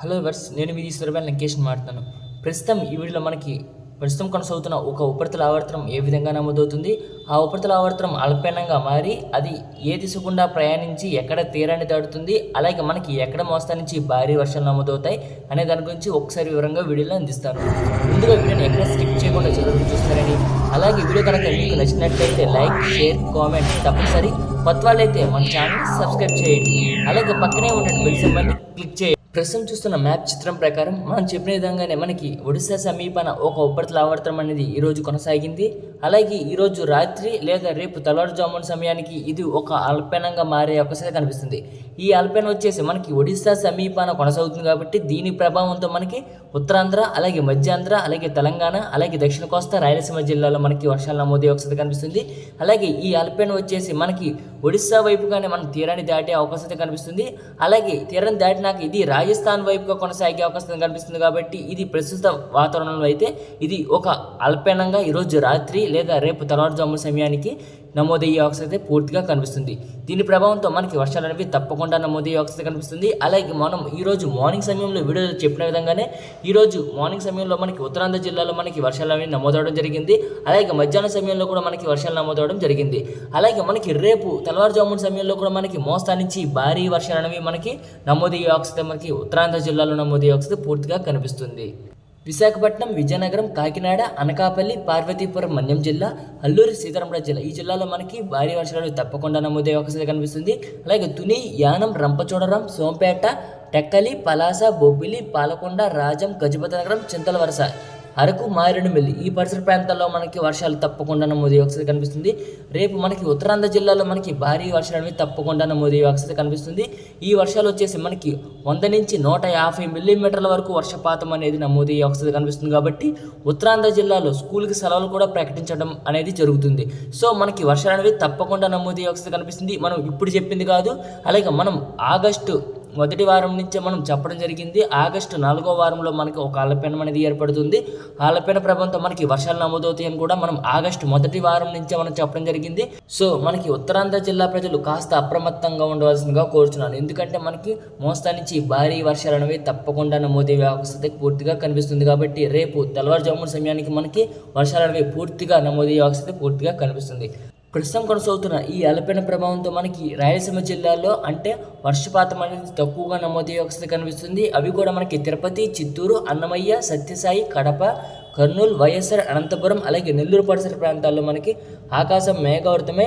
Hello verse నేను మీ సురభాల్ లంకేష్ మాట్లాడుతాను ప్రస్తుతం ఈ వీడియోలో మనకి ప్రస్తుతం కొనసాగుతున్న ఒక ఉపరితల ఆవర్తనం ఏ విధంగా నమోదవుతుంది? ఆ ఉపరితల ఆవర్తనం అల్పీనంగా మారి అది ఏ దిశ గుండా ప్రయాణించి ఎక్కడ తీరాన్ని దాటుతుంది? అలాగే మనకి ఎక్కడ మోస్తా నుంచి భారీ వర్షాలు నమోదవుతాయి? అనే దాని గురించి ఒకసారి వివరంగా వీడియోలో అందిస్తాను. ముందుగా వీడియోని ఎక్కడ స్కిప్ చేయకుండా చదువు చూస్తారని అలాగే వీడియో కనుక మీకు నచ్చినట్లయితే లైక్ షేర్ కామెంట్ తప్పనిసరి. కొత్త వాళ్ళైతే మన ఛానల్ సబ్స్క్రైబ్ చేయండి. అలాగే పక్కనే ఉన్న బెల్ సింబల్ని క్లిక్ చేయండి. ప్రస్తుతం చూస్తున్న మ్యాప్ చిత్రం ప్రకారం మనం చెప్పిన విధంగానే మనకి ఒడిశా సమీపన ఒక ఉపరితల ఆవర్తనం అనేది ఈ రోజు కొనసాగింది. అలాగే ఈరోజు రాత్రి లేదా రేపు తెల్లవారుజామున సమయానికి ఇది ఒక అల్పనంగా మారే అవకాశం కనిపిస్తుంది. ఈ అల్పీనం వచ్చేసి మనకి ఒడిశా సమీపాన కొనసాగుతుంది కాబట్టి దీని ప్రభావంతో మనకి ఉత్తరాంధ్ర అలాగే మధ్యాంధ్ర అలాగే తెలంగాణ అలాగే దక్షిణ కోస్తా రాయలసీమ జిల్లాలో మనకి వర్షాలు నమోదే అవకాశం కనిపిస్తుంది. అలాగే ఈ అల్పీనం వచ్చేసి మనకి ఒడిశా వైపుగానే మనం తీరాన్ని దాటే అవకాశం కనిపిస్తుంది. అలాగే తీరాన్ని దాటినాక ఇది రాజస్థాన్ వైపుగా కొనసాగే అవకాశం కనిపిస్తుంది కాబట్టి ఇది ప్రస్తుత వాతావరణంలో అయితే ఇది ఒక అల్పీనంగా ఈరోజు రాత్రి లేదా రేపు తెల్లవారుజాము సమయానికి నమోదయ్యే అవకాశం అయితే పూర్తిగా కనిపిస్తుంది. దీని ప్రభావంతో మనకి వర్షాలు అనేవి తప్పకుండా నమోదయ్యే అవకాశం కనిపిస్తుంది. అలాగే మనం ఈరోజు మార్నింగ్ సమయంలో వీడియోలో చెప్పిన విధంగానే ఈ రోజు మార్నింగ్ సమయంలో మనకి ఉత్తరాంధ్ర జిల్లాలో మనకి వర్షాలు అనేవి నమోదవడం జరిగింది. అలాగే మధ్యాహ్నం సమయంలో కూడా మనకి వర్షాలు నమోదవడం జరిగింది. అలాగే మనకి రేపు తెల్లవారుజామున సమయంలో కూడా మనకి మోస్తా నుంచి భారీ వర్షాలు అనేవి మనకి నమోదయ్యే అవకాశం మనకి ఉత్తరాంధ్ర జిల్లాలో నమోదయ్యే అవకాశం పూర్తిగా కనిపిస్తుంది. విశాఖపట్నం విజయనగరం కాకినాడ అనకాపల్లి పార్వతీపురం మన్యం జిల్లా అల్లూరి సీతారామరాజు జిల్లా. ఈ జిల్లాలో మనకి భారీ వర్షాలు తప్పకుండా నమోదయ్యే అవకాశం కనిపిస్తుంది. అలాగే తుని యానం రంపచోడరం సోంపేట టెక్కలి పలాస బొబ్బిలి పాలకొండ రాజం గజపతి నగరం చింతలవరస అరకు మారేడుమిల్లి ఈ పరిసర ప్రాంతాల్లో మనకి వర్షాలు తప్పకుండా నమోదయ్యే అవకాశం కనిపిస్తుంది. రేపు మనకి ఉత్తరాంధ్ర జిల్లాలో మనకి భారీ వర్షాలు తప్పకుండా నమోదయ్యే అవకాశం కనిపిస్తుంది. ఈ వర్షాలు వచ్చేసి మనకి వంద నుంచి నూట యాభై మిల్లీమీటర్ల వరకు వర్షపాతం అనేది నమోదయ్యే అవకాశం కనిపిస్తుంది కాబట్టి ఉత్తరాంధ్ర జిల్లాలో స్కూల్కి సెలవులు కూడా ప్రకటించడం అనేది జరుగుతుంది. సో మనకి వర్షాలు అనేవి తప్పకుండా నమోదయ్యే అవకాశం కనిపిస్తుంది. మనం ఇప్పుడు చెప్పింది కాదు. అలాగే మనం ఆగస్టు మొదటి వారం నుంచే మనం చెప్పడం జరిగింది. ఆగస్టు నాలుగో వారంలో మనకి ఒక అలపీనం అనేది ఏర్పడుతుంది. ఆ ప్రభావంతో మనకి వర్షాలు నమోదవుతాయని కూడా మనం ఆగస్టు మొదటి వారం నుంచే మనం చెప్పడం జరిగింది. సో మనకి ఉత్తరాంధ్ర జిల్లా ప్రజలు కాస్త అప్రమత్తంగా ఉండవలసిందిగా కోరుచున్నాను. ఎందుకంటే మనకి మోస్తా నుంచి భారీ వర్షాలు అనేవి తప్పకుండా నమోదయ్యే అవకాశం పూర్తిగా కనిపిస్తుంది కాబట్టి రేపు తెల్లవారుజామున సమయానికి మనకి వర్షాలు అనేవి పూర్తిగా నమోదయ్యే అవకాశం పూర్తిగా కనిపిస్తుంది. ప్రస్తుతం కొనసాగుతున్న ఈ అలపైన ప్రభావంతో మనకి రాయలసీమ జిల్లాలో అంటే వర్షపాతం అనేది తక్కువగా నమోదయ్యే అవకాశం కనిపిస్తుంది. అవి కూడా మనకి తిరుపతి చిత్తూరు అన్నమయ్య సత్యసాయి కడప కర్నూలు వైఎస్ఆర్ అనంతపురం అలాగే నెల్లూరు పరిసర ప్రాంతాల్లో మనకి ఆకాశం మేఘావృతమే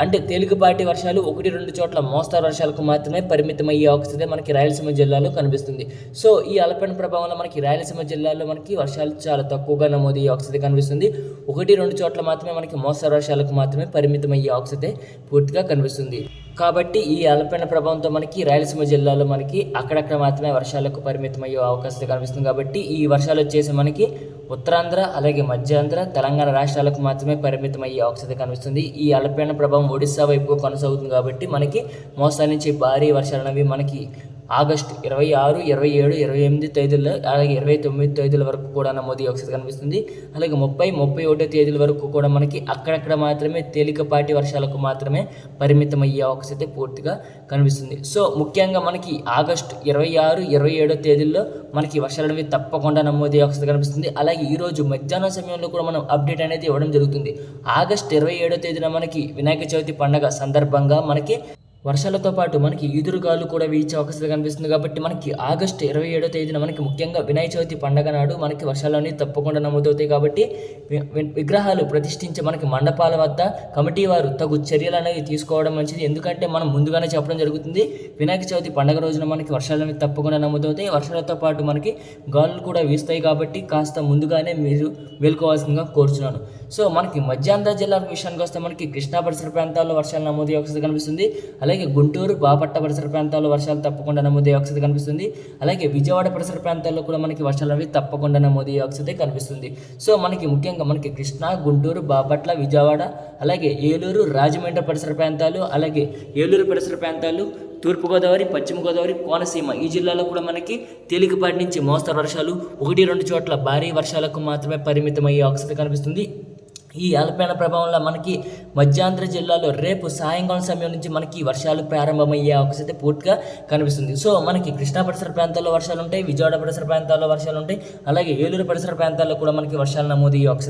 అంటే తేలికపాటి వర్షాలు ఒకటి రెండు చోట్ల మోస్తారు. వర్షాలకు మాత్రమే పరిమితమయ్యే అవకాశం మనకి రాయలసీమ జిల్లాలో కనిపిస్తుంది. సో ఈ అల్పీన ప్రభావంలో మనకి రాయలసీమ జిల్లాలో మనకి వర్షాలు చాలా తక్కువగా నమోదయ్యే అవకాశం కనిపిస్తుంది. ఒకటి రెండు చోట్ల మాత్రమే మనకి మోస్తారు. వర్షాలకు మాత్రమే పరిమితమయ్యే అవకాశం పూర్తిగా కనిపిస్తుంది. కాబట్టి ఈ అల్పీన ప్రభావంతో మనకి రాయలసీమ జిల్లాలో మనకి అక్కడక్కడ మాత్రమే వర్షాలకు పరిమితమయ్యే అవకాశం కనిపిస్తుంది కాబట్టి ఈ వర్షాలు వచ్చేసి మనకి ఉత్తరాంధ్ర అలాగే మధ్యాంధ్ర తెలంగాణ రాష్ట్రాలకు మాత్రమే పరిమితం అయ్యే అవకాశం కనిపిస్తుంది. ఈ అల్పీన ప్రభావం ఒడిశా వైపుకు కొనసాగుతుంది కాబట్టి మనకి మోస్తా నుంచి భారీ వర్షాలు అనేవి మనకి ఆగస్టు ఇరవై ఆరు ఇరవై ఏడు ఇరవై ఎనిమిది తేదీల్లో అలాగే ఇరవై తొమ్మిది తేదీల వరకు కూడా నమోదు ఒకసారి కనిపిస్తుంది. అలాగే ముప్పై ముప్పై ఒకటో తేదీల వరకు కూడా మనకి అక్కడక్కడ మాత్రమే తేలికపాటి వర్షాలకు మాత్రమే పరిమితం అయ్యే అయితే పూర్తిగా కనిపిస్తుంది. సో ముఖ్యంగా మనకి ఆగస్టు ఇరవై ఆరు ఇరవై ఏడో తేదీల్లో మనకి వర్షాలు అనేవి తప్పకుండా నమోదు అవకాశం కనిపిస్తుంది. అలాగే ఈరోజు మధ్యాహ్నం సమయంలో కూడా మనం అప్డేట్ అనేది ఇవ్వడం జరుగుతుంది. ఆగస్ట్ ఇరవై ఏడో తేదీన మనకి వినాయక చవితి పండగ సందర్భంగా మనకి వర్షాలతో పాటు మనకి ఈదురుగాలు కూడా వీచే అవకాశాలు కనిపిస్తుంది కాబట్టి మనకి ఆగస్టు ఇరవై ఏడో తేదీన మనకి ముఖ్యంగా వినాయక చవితి పండగ నాడు మనకి వర్షాలన్నీ తప్పకుండా నమోదవుతాయి కాబట్టి వి- విగ్రహాలు ప్రతిష్ఠించే మనకి మండపాల వద్ద కమిటీ వారు తగు చర్యలు అనేవి తీసుకోవడం మంచిది. ఎందుకంటే మనం ముందుగానే చెప్పడం జరుగుతుంది వినాయక చవితి పండగ రోజున మనకి వర్షాలు తప్పకుండా నమోదవుతాయి. వర్షాలతో పాటు మనకి గాలులు కూడా వీస్తాయి కాబట్టి కాస్త ముందుగానే మీరు వెళ్ళుకోవాల్సిందిగా కోరుచున్నాను. సో మనకి మధ్యాంధ్ర జిల్లా విషయానికి వస్తే మనకి కృష్ణా పరిసర ప్రాంతాల్లో వర్షాలు నమోదయ్యే అవకాశం కనిపిస్తుంది. అలాగే గుంటూరు బాపట్ల పరిసర ప్రాంతాల్లో వర్షాలు తప్పకుండా నమోదయ్యే అవకాశం కనిపిస్తుంది. అలాగే విజయవాడ పరిసర ప్రాంతాల్లో కూడా మనకి వర్షాలు అనేవి తప్పకుండా నమోదయ్యే అవకాశం కనిపిస్తుంది. సో మనకి ముఖ్యంగా మనకి కృష్ణా గుంటూరు బాపట్ల విజయవాడ అలాగే ఏలూరు రాజమండ్రి పరిసర ప్రాంతాలు అలాగే ఏలూరు పరిసర ప్రాంతాలు తూర్పుగోదావరి పశ్చిమ గోదావరి కోనసీమ. ఈ జిల్లాలో కూడా మనకి తేలికపాటి నుంచి మోస్తరు వర్షాలు ఒకటి రెండు చోట్ల భారీ వర్షాలకు మాత్రమే పరిమితమయ్యే అవకాశం కనిపిస్తుంది. ఈ అల్పీన ప్రభావంలో మనకి మధ్యాంధ్ర జిల్లాలో రేపు సాయంకాలం సమయం నుంచి మనకి వర్షాలు ప్రారంభమయ్యే అవకాశం అయితే పూర్తిగా కనిపిస్తుంది. సో మనకి కృష్ణా పరిసర ప్రాంతాల్లో వర్షాలు ఉంటాయి విజయవాడ పరిసర ప్రాంతాల్లో వర్షాలు ఉంటాయి అలాగే ఏలూరు పరిసర ప్రాంతాల్లో కూడా మనకి వర్షాలు నమోదయ్యే అవకాశం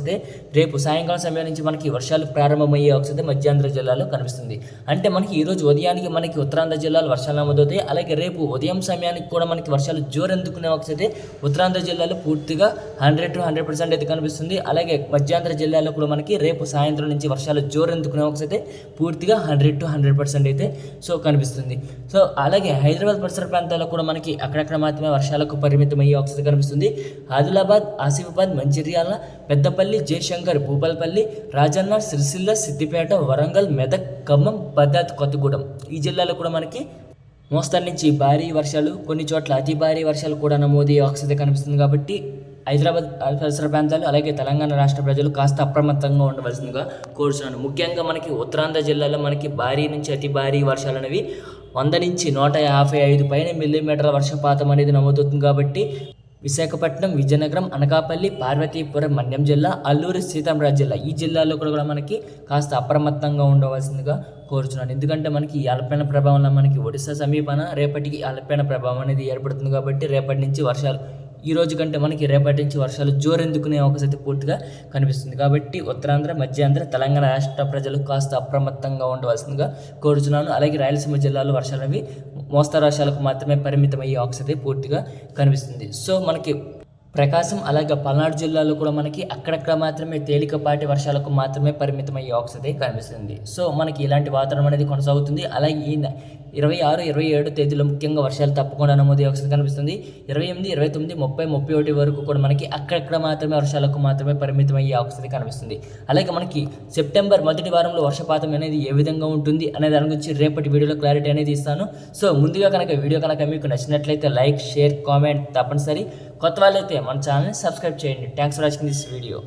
రేపు సాయంకాలం సమయం నుంచి మనకి వర్షాలు ప్రారంభమయ్యే అవకాశం మధ్యాంధ్ర జిల్లాలో కనిపిస్తుంది. అంటే మనకి ఈ రోజు ఉదయానికి మనకి ఉత్తరాంధ్ర జిల్లాలో వర్షాలు నమోదవుతాయి అలాగే రేపు ఉదయం సమయానికి కూడా మనకి వర్షాలు జోరెందుకునే అవకాశం అయితే ఉత్తరాంధ్ర జిల్లాలో పూర్తిగా హండ్రెడ్ టు హండ్రెడ్ పర్సెంట్ అయితే కనిపిస్తుంది. అలాగే మధ్యాంధ్ర జిల్లాలో కూడా మనకి రేపు సాయంత్రం నుంచి వర్షాలు జోరెందుకునే అవకాశం పూర్తిగా హండ్రెడ్ టు హండ్రెడ్ పర్సెంట్ అయితే సో కనిపిస్తుంది. సో అలాగే హైదరాబాద్ పరిసర ప్రాంతాల్లో కూడా మనకి అక్కడక్కడ మాత్రమే వర్షాలకు పరిమితం అయ్యే అవకాశం కనిపిస్తుంది. ఆదిలాబాద్ ఆసిఫాబాద్ మంచిర్యాల పెద్దపల్లి జయశంకర్ భూపాలపల్లి రాజన్న సిరిసిల్ల సిద్దిపేట వరంగల్ మెదక్ ఖమ్మం భద్రాద్రి కొత్తగూడెం ఈ జిల్లాలో కూడా మనకి మోస్తరు నుంచి భారీ వర్షాలు కొన్ని చోట్ల అతి భారీ వర్షాలు కూడా నమోదయ్యే అవకాశం కనిపిస్తుంది కాబట్టి హైదరాబాద్ పరిసర ప్రాంతాలు అలాగే తెలంగాణ రాష్ట్ర ప్రజలు కాస్త అప్రమత్తంగా ఉండవలసిందిగా కోరుచున్నాను. ముఖ్యంగా మనకి ఉత్తరాంధ్ర జిల్లాలో మనకి భారీ నుంచి అతి భారీ వర్షాలు అనేవి వంద నుంచి నూట యాభై ఐదు పైన మిల్లీమీటర్ల వర్షపాతం అనేది నమోదవుతుంది కాబట్టి విశాఖపట్నం విజయనగరం అనకాపల్లి పార్వతీపురం మన్యం జిల్లా అల్లూరు సీతారామరాజు జిల్లా ఈ జిల్లాలో కూడా కూడా మనకి కాస్త అప్రమత్తంగా ఉండవలసిందిగా కోరుచున్నాను. ఎందుకంటే మనకి ఈ అల్పీన ప్రభావంలో మనకి ఒడిశా సమీపన రేపటికి అల్పీన ప్రభావం అనేది ఏర్పడుతుంది కాబట్టి రేపటి నుంచి వర్షాలు ఈ రోజు కంటే మనకి రేపటి నుంచి వర్షాలు జోరెందుకునే అవకాశం అయితే పూర్తిగా కనిపిస్తుంది. కాబట్టి ఉత్తరాంధ్ర మధ్యాంధ్ర తెలంగాణ రాష్ట్ర ప్రజలు కాస్త అప్రమత్తంగా ఉండవలసిందిగా కోరుచున్నాను. అలాగే రాయలసీమ జిల్లాలో వర్షాలు అవి మోస్తరు వర్షాలకు మాత్రమే పరిమితమయ్యే అవకాశం అయితే పూర్తిగా కనిపిస్తుంది. సో మనకి ప్రకాశం అలాగే పల్నాడు జిల్లాలో కూడా మనకి అక్కడక్కడ మాత్రమే తేలికపాటి వర్షాలకు మాత్రమే పరిమితమయ్యే అయ్యే కనిపిస్తుంది. సో మనకి ఇలాంటి వాతావరణం అనేది కొనసాగుతుంది. అలాగే ఈ ఇరవై ఆరు ఇరవై ఏడు తేదీలో ముఖ్యంగా వర్షాలు తప్పకుండా నమోదయ్యే అవకాశం కనిపిస్తుంది. ఇరవై ఎనిమిది ఇరవై తొమ్మిది ముప్పై ముప్పై ఒకటి వరకు కూడా మనకి అక్కడక్కడ మాత్రమే వర్షాలకు మాత్రమే పరిమితం అయ్యే కనిపిస్తుంది. అలాగే మనకి సెప్టెంబర్ మొదటి వారంలో వర్షపాతం అనేది ఏ విధంగా ఉంటుంది అనే దాని గురించి రేపటి వీడియోలో క్లారిటీ అనేది ఇస్తాను. సో ముందుగా కనుక వీడియో కనుక మీకు నచ్చినట్లయితే లైక్ షేర్ కామెంట్ తప్పనిసరి. కొత్త వాళ్ళైతే మన ఛానల్ని సబ్స్క్రైబ్ చేయండి. Thanks for watching this video